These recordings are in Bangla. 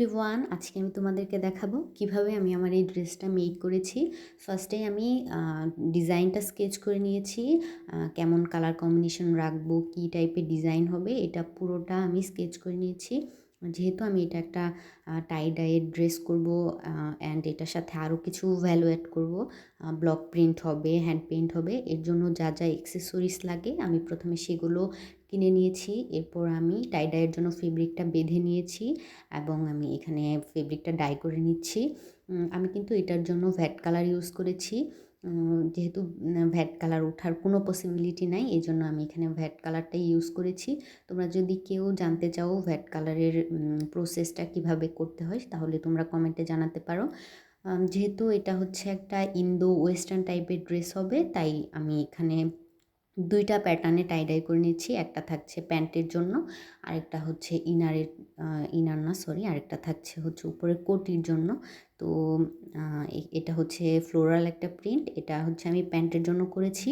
এভরিওয়ান আজকে আমি তোমাদেরকে দেখাবো কীভাবে আমি আমার এই ড্রেসটা মেক করেছি। ফার্স্টে আমি ডিজাইনটা স্কেচ করে নিয়েছি কেমন কালার কম্বিনেশন রাখব, কী টাইপের ডিজাইন হবে, এটা পুরোটা আমি স্কেচ করে নিয়েছি। যেহেতু আমি এটা একটা টাই ডাইয়ের ড্রেস করব অ্যান্ড এটার সাথে আরও কিছু ভ্যালু অ্যাড করব ব্লক প্রিন্ট হবে হ্যান্ড পেইন্ট হবে, এর জন্য যা যা এক্সেসরিজ লাগে আমি প্রথমে সেগুলো কিনে নিয়েছি, এরপর আমি টাই ডাইয়ের জন্য ফেব্রিকটা বেঁধে নিয়েছি, এবং আমি এখানে ফেব্রিকটা ডাই করে নিচ্ছি। আমি কিন্তু এটার জন্য ভ্যাট কালার ইউজ করেছি। যেহেতু ভ্যাট কালার ওঠার কোনো পসিবিলিটি নাই এই জন্য আমি এখানে ভ্যাট কালারটাই ইউজ করেছি। তোমরা যদি কেউ জানতে চাও ভ্যাট কালারের প্রসেসটা কীভাবে করতে হয়, তাহলে তোমরা কমেন্টে জানাতে পারো। যেহেতু এটা হচ্ছে একটা ইন্দো ওয়েস্টার্ন টাইপের ড্রেস হবে, তাই আমি এখানে দুইটা প্যাটার্নে টাইডাই করে নিচ্ছি। একটা থাকছে প্যান্টের জন্য, আরেকটা হচ্ছে ইনারের ইনার না সরি আরেকটা থাকছে হচ্ছে উপরে কোটির জন্য। তো এটা হচ্ছে ফ্লোরাল একটা প্রিন্ট এটা হচ্ছে আমি প্যান্টের জন্য করেছি।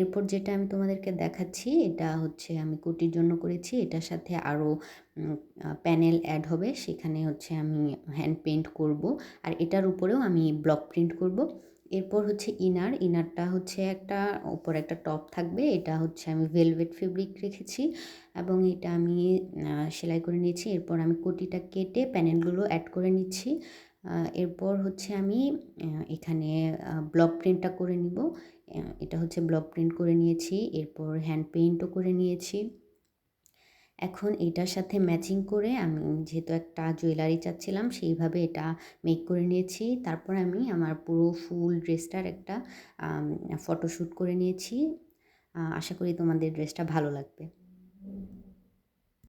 এরপর যেটা আমি তোমাদেরকে দেখাচ্ছি, এটা হচ্ছে আমি কোটির জন্য করেছি। এটার সাথে আরও প্যানেল অ্যাড হবে। সেখানে হচ্ছে আমি হ্যান্ড পেইন্ট করব। আর এটার উপরেও আমি ব্লক প্রিন্ট করব। এরপর হচ্ছে ইনার। ইনারটা হচ্ছে একটা উপর একটা টপ থাকবে। এটা হচ্ছে আমি ভেলভেট ফেব্রিক রেখেছি এবং এটা আমি সেলাই করে নিয়েছি। এরপর আমি কোটিটা কেটে প্যানেলগুলো অ্যাড করে নিচ্ছি। এরপর হচ্ছে আমি এখানে ব্লক প্রিন্টটা করে নিব। এটা হচ্ছে ব্লক প্রিন্ট করে নিয়েছি। এরপর হ্যান্ড পেইন্টও করে নিয়েছি। এখন এটার সাথে ম্যাচিং করে আমি যেহেতু একটা জুয়েলারি চাচ্ছিলাম, সেইভাবে এটা মেক করে নিয়েছি। তারপর আমি আমার পুরো ফুল ড্রেসটার একটা ফটোশ্যুট করে নিয়েছি। আশা করি তোমাদের ড্রেসটা ভালো লাগবে।